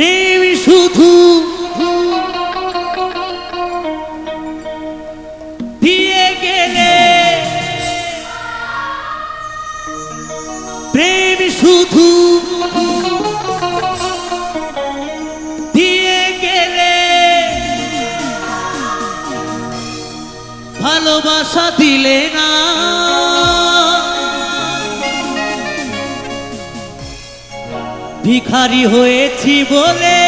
প্রেমী শুধু দিয়ে গেলে। প্রেম শুধু দিয়ে গেলে। ভালোবাসা দিলে না। ভিখারি হয়েছি বলে।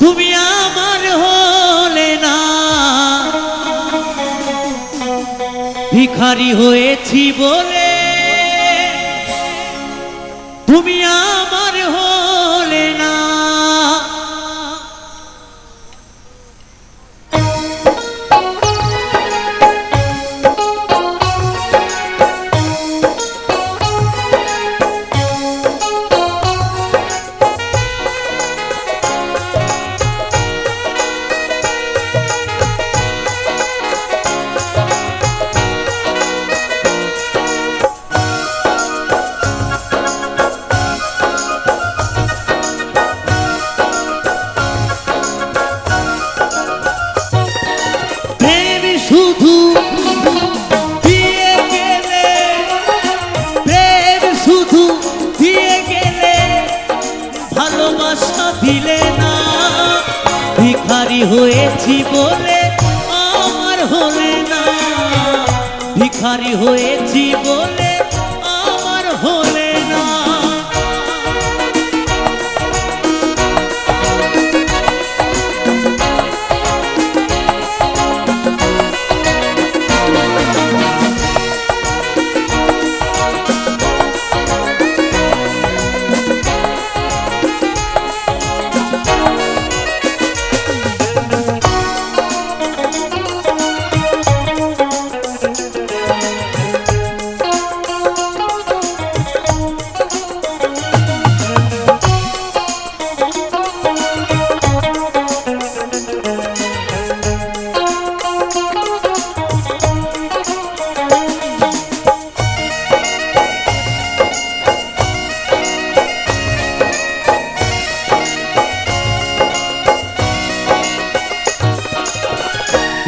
তুমি আমার হলে না। ভিখারি হয়েছি বলে। ভিখারি হয়েছি বলে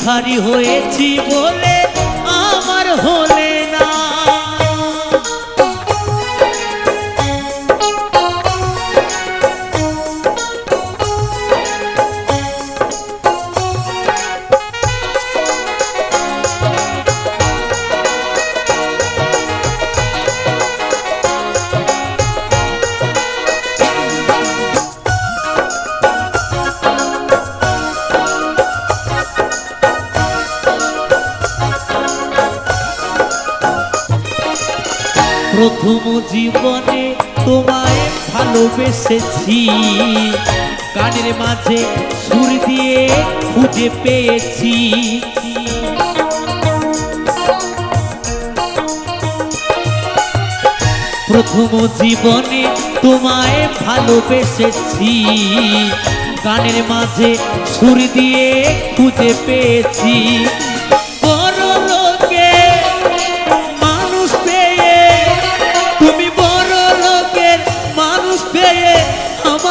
ভিখারি হয়েছি বলে আমার হলে প্রথম জীবনে তোমায় ভালোবেসেছি। কানের মাঝে সুর দিয়ে খুঁজে পেয়েছি। প্রথম জীবনে তোমায় ভালোবেসেছি। গানের মাঝে সুর দিয়ে খুঁজে পেয়েছি।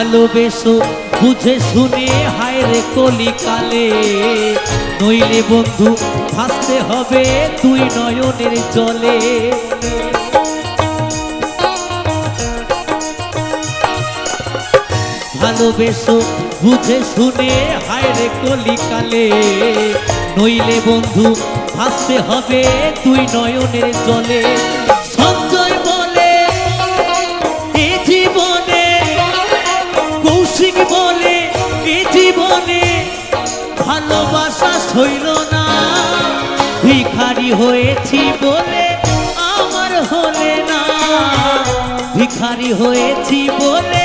ভালোবেসো, বুঝে শুনে, হায় রে কলিকালে। নইলে বন্ধু, ভাসতে হবে তুই নয়নের জলে। ভালোবেসো, বুঝে শুনে, হায় রে কলিকালে। নইলে বন্ধু, ভাসতে হবে তুই নয়নের জলে। জীবনে ভালোবাসা সইল না। ভিখারি হয়েছি বলে আমার হলে না। ভিখারি হয়েছি বলে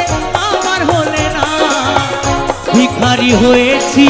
না হয়েছি।